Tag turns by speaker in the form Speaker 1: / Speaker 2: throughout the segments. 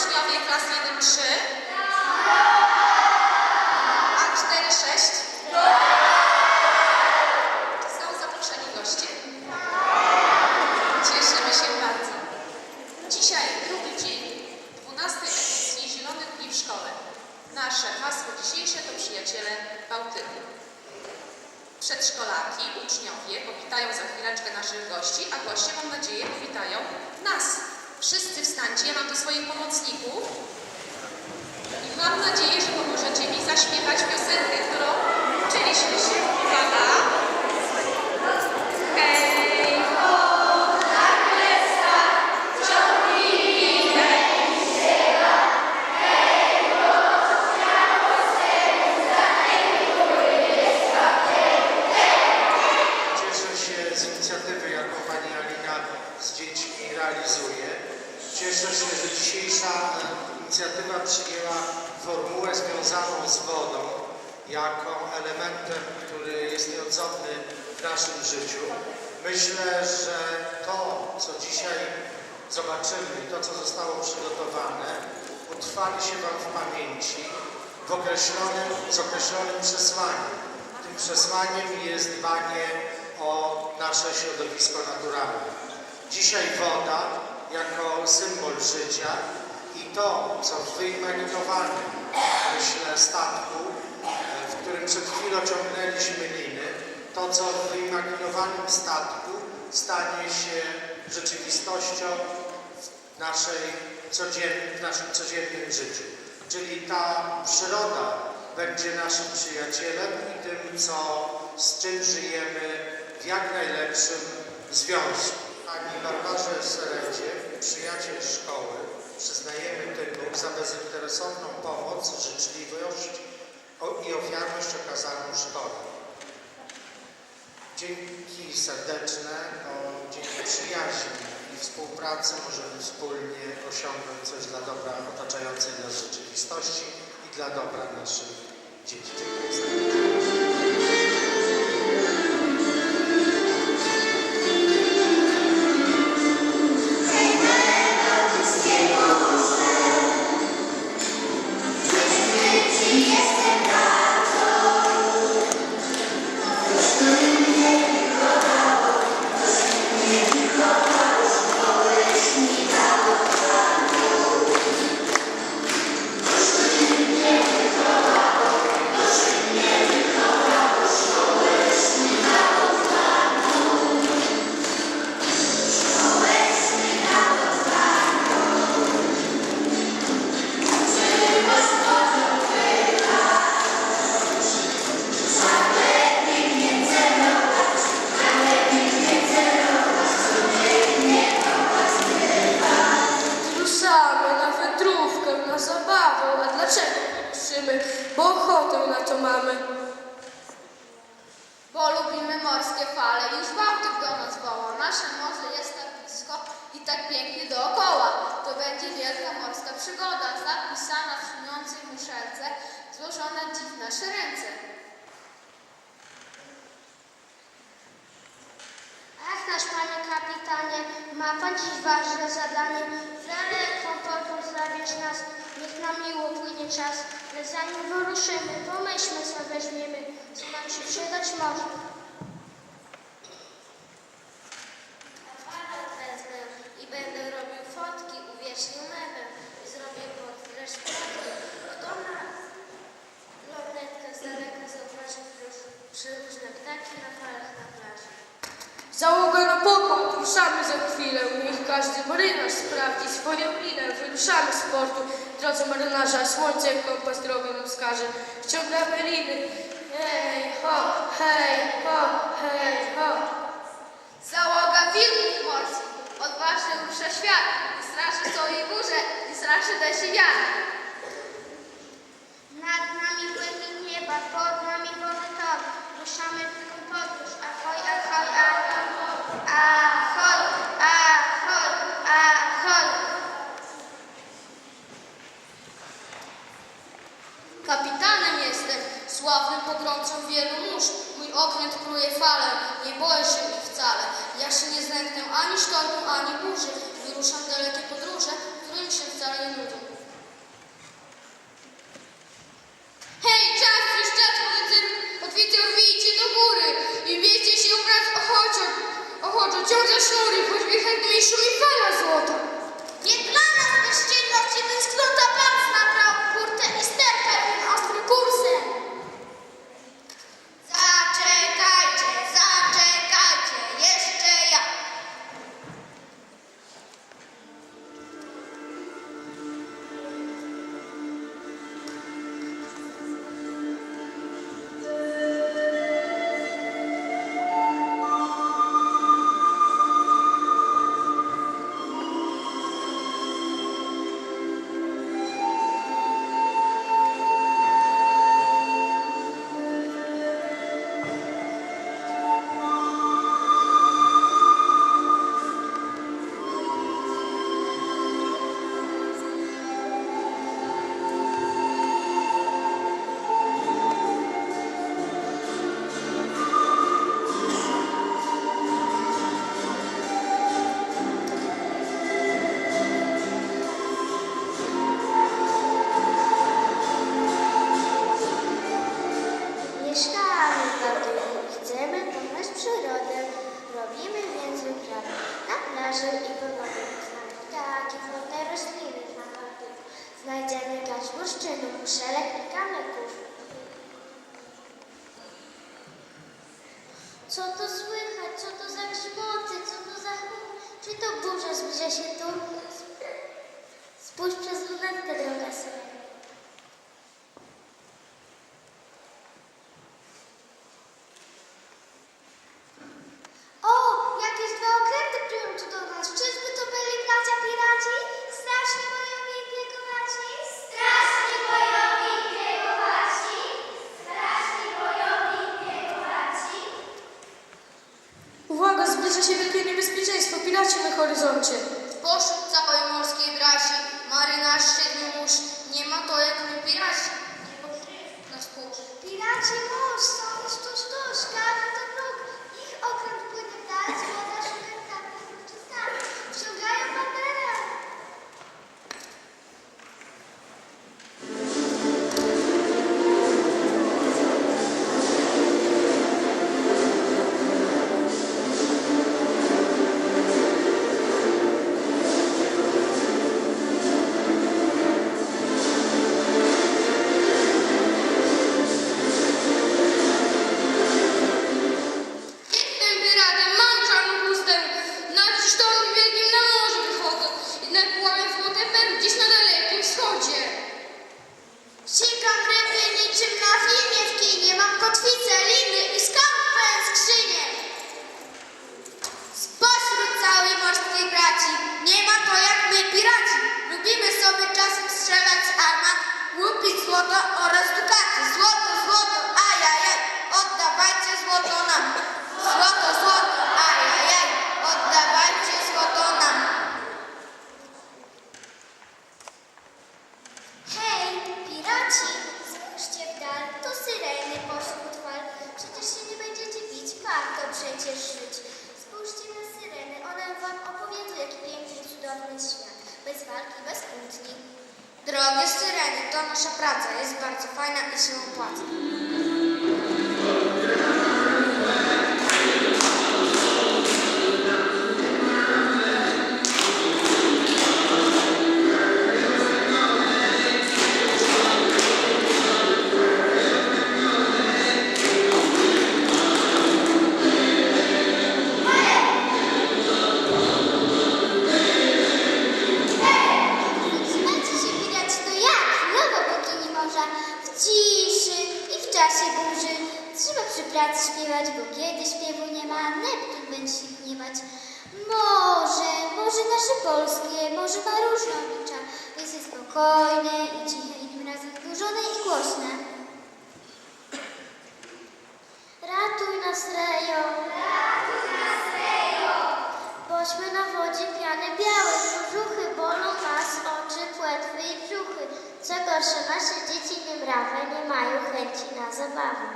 Speaker 1: uczniowie klas 1-3? A 4-6? Są zaproszeni goście? Cieszymy się bardzo. Dzisiaj drugi dzień 12 edycji Zielonych Dni w Szkole. Nasze hasło dzisiejsze to przyjaciele Bałtyku. Przedszkolaki, uczniowie powitają za chwileczkę naszych gości, a goście, mam nadzieję, powitają nas. Wszyscy wstańcie, ja mam tu swoich pomocników i mam nadzieję, że pomożecie mi zaśpiewać piosenkę, którą uczyliśmy się. Uwaga! Hej, ho, na kreskach, ciągnij
Speaker 2: Cieszę się z inicjatywy, jaką pani Alina z dziećmi realizuje. Cieszę się, że dzisiejsza e, inicjatywa przyjęła formułę związaną z wodą jako elementem, który jest nieodzowny w naszym życiu. Myślę, że to, co dzisiaj zobaczymy i to, co zostało przygotowane, utrwali się Wam w pamięci w określonym, z określonym przesłaniem. Tym przesłaniem jest dbanie o nasze środowisko naturalne. Dzisiaj woda jako symbol życia i to, co w wyimaginowanym, myślę, statku, e, w którym przed chwilą ciągnęliśmy liny, to, co w wyimaginowanym statku stanie się rzeczywistością naszej w naszym codziennym życiu. Czyli ta przyroda będzie naszym przyjacielem i tym, co, z czym żyjemy w jak najlepszym związku. Pani Barbarze Seredzie, przyjaciel szkoły, przyznajemy tytuł za bezinteresowną pomoc, życzliwość o- i ofiarność okazaną szkole. Dzięki serdeczne, bo dzięki przyjaźni współpracy możemy wspólnie osiągnąć coś dla dobra otaczającej nas rzeczywistości i dla dobra naszych dzieci. Dziękuję serdecznie.
Speaker 3: Bo ochotę na to mamy.
Speaker 4: Bo lubimy morskie fale, już Bałtyk do nas woła. Nasze morze jest tak blisko i tak pięknie dookoła. To będzie wielka morska przygoda, zapisana w szumiącej muszelce, złożona dziś w nasze ręce.
Speaker 5: Ach, nasz panie kapitanie, ma pan dziś ważne zadanie. Daleko podróż zabierz nas, niech nam miło płynie czas. Lecz zanim wyruszymy, pomyślmy co weźmiemy, co nam się przydać może.
Speaker 6: Aparat wezmę i będę robił fotki, uwiecznił mebel i zrobię pod resztki. Kto ma lornetkę z daleka zauważy przeróżne ptaki na falach na plaży.
Speaker 3: Załoga na pokład, ruszamy za chwilę. Każdy marynarz sprawdzi swoją linę. Wyruszamy z portu, drodze marynarza, słońce kompas drogę nam wskaże. Wciągamy liny. Hej, ho, hej, ho, hej, ho.
Speaker 4: Załoga wilków morskich, odważnie rusza świat, nie straszy całej burze, nie straszy deszcz wiatr.
Speaker 5: Nad nami błędy nieba, pod
Speaker 3: Sławny pogromcą wielu mórz, mój okręt kruje fale, nie boję się ich wcale. Ja się nie znęknę ani sztormu, ani burzy, wyruszam dalekie podróże, którym się wcale nie nudzę.
Speaker 5: Hej, pełno muszelek i kamyków. Co to słychać? Co to za grzmoty? Co to za huk? Czy to burza zbliża się tu? Spójrz przez lunetkę, droga synu.
Speaker 4: কথা nasza praca jest bardzo fajna i się opłaca.
Speaker 5: Burzy. Trzeba przy pracy śpiewać, bo kiedy śpiewu nie ma, Neptun będzie się gniewać. Morze, morze nasze polskie, morze ma różne oblicza, jest spokojne i ciche, i tym razem wzburzone i głośne. Ratuj nas, Rejo! Ratuj nas, Rejo! Bośmy na wodzie piany białe, brzuchy bolą gorsze, nasze dzieci niemrawe nie mają chęci na zabawę.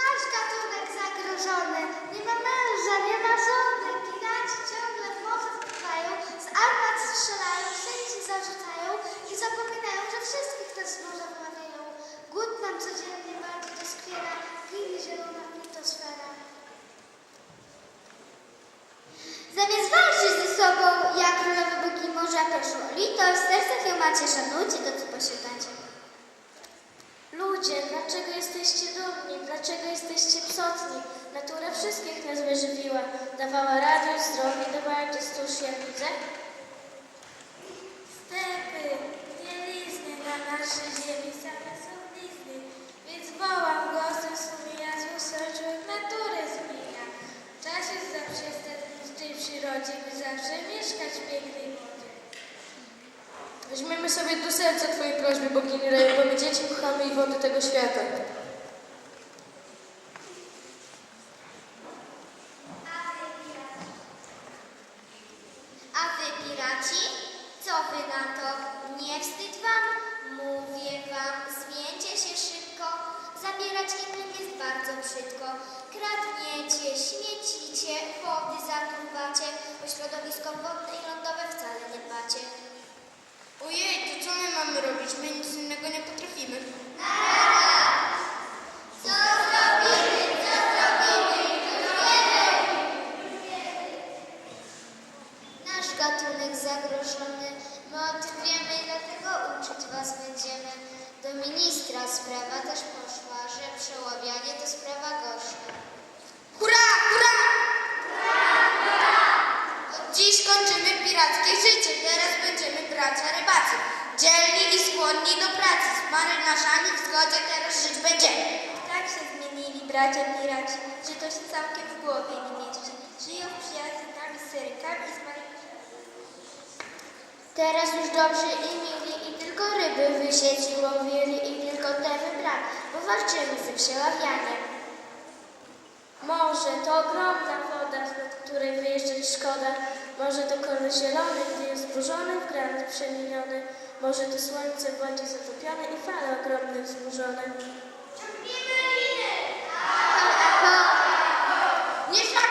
Speaker 5: Nasz gatunek zagrożony, nie ma męża, nie ma żony. Piraci ciągle w morze wpływają, z armat strzelają, wszędzie zarzucają i zapominają, że wszystkich nas z morza wymawiają. Głód nam codziennie bardziej doskwiera, ginie zielona litosfera. Zamiast walczyć ze sobą, jak królowe bogi morza proszę o litość, sercach ją macie, szanujcie to, co posiadacie. Ludzie, dlaczego jesteście dumni? Dlaczego jesteście psotni? Natura wszystkich nas wyżywiła. Dawała radość, zdrowie, dawała czystość, jak widzę.
Speaker 7: Stepy, bielizny na naszej ziemi, same
Speaker 3: Weźmiemy sobie do serca Twojej prośby, bogini Rejo, bo my dzieci kochamy i wody tego świata.
Speaker 5: Środowisko wodne i lądowe wcale nie dbacie.
Speaker 4: Ojej, to co my mamy robić? My nic innego nie potrafimy.
Speaker 5: Co zrobimy? Co zrobimy? Nasz gatunek zagrożony, My o tym wiemy i dlatego uczyć was będziemy. Do ministra sprawa też poszła, że przeławianie to sprawa gościa.
Speaker 4: Hurra, hurra! Od dziś kończymy pirackie życie, teraz będziemy bracia rybacy. Dzielni i skłonni do pracy, z marynarzami w zgodzie teraz żyć będziemy.
Speaker 7: Tak się zmienili bracia piraci, że to się całkiem w głowie nie mieści. Żyją w przyjaźni z nami, z syrykami i z marynarzami.
Speaker 5: Teraz już dobrzy i mili i tylko ryby sieci łowili i tylko te wybrali, bo walczymy ze przeławianiem.
Speaker 7: Morze to ogromna woda, nad której wyjeżdżać szkoda. Morze to kolor zielony, gdy jest zburzony, w granat przemieniony. Morze to słońce w zatopione i fale ogromne wzburzone.
Speaker 4: Nie szak